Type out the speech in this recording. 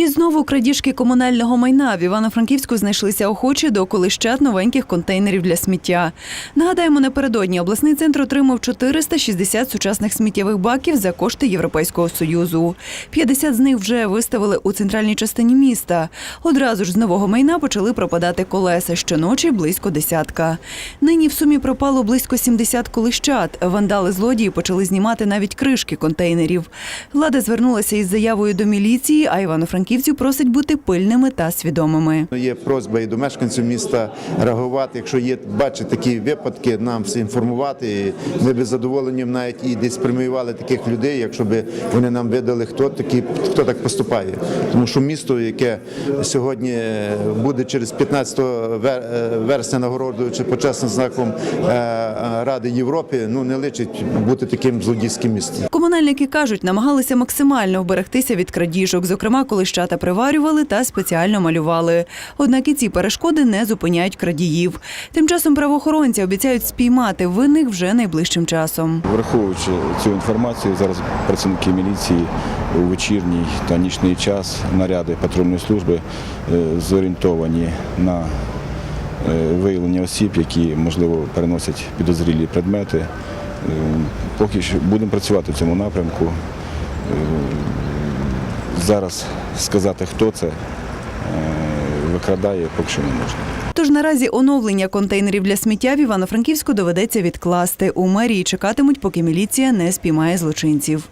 І знову крадіжки комунального майна в Івано-Франківську знайшлися охочі до колищат новеньких контейнерів для сміття. Нагадаємо, напередодні обласний центр отримав 460 сучасних сміттєвих баків за кошти Європейського союзу. 50 з них вже виставили у центральній частині міста. Одразу ж з нового майна почали пропадати колеса. Щоночі близько десятка. Нині в сумі пропало близько 70 колищат. Вандали злодії почали знімати навіть кришки контейнерів. Влада звернулася із заявою до міліції, а івано-франківців просить бути пильними та свідомими. Є просьба і до мешканців міста реагувати. Якщо є бачать такі випадки, нам все інформувати. Ми б з задоволенням навіть і десь преміювали таких людей, якщо б вони нам видали, хто такі, хто так поступає. Тому що місто, яке сьогодні буде через 15 е, вересня нагородуючи почесним знаком е, е, Ради Європи, ну не личить бути таким злодійським містом. Комунальники кажуть, намагалися максимально вберегтися від крадіжок. Зокрема, колищата приварювали та спеціально малювали. Однак і ці перешкоди не зупиняють крадіїв. Тим часом правоохоронці обіцяють спіймати винних вже найближчим часом. Враховуючи цю інформацію, зараз працівники міліції у вечірній та нічний час наряди патрульної служби е, зорієнтовані на е, виявлення осіб, які, можливо, переносять підозрілі предмети. Е, Поки що будемо працювати в цьому напрямку. Зараз сказати, хто це е, викрадає, поки що не можна. Тож наразі оновлення контейнерів для сміття в Івано-Франківську доведеться відкласти. У мерії чекатимуть, поки міліція не спіймає злочинців.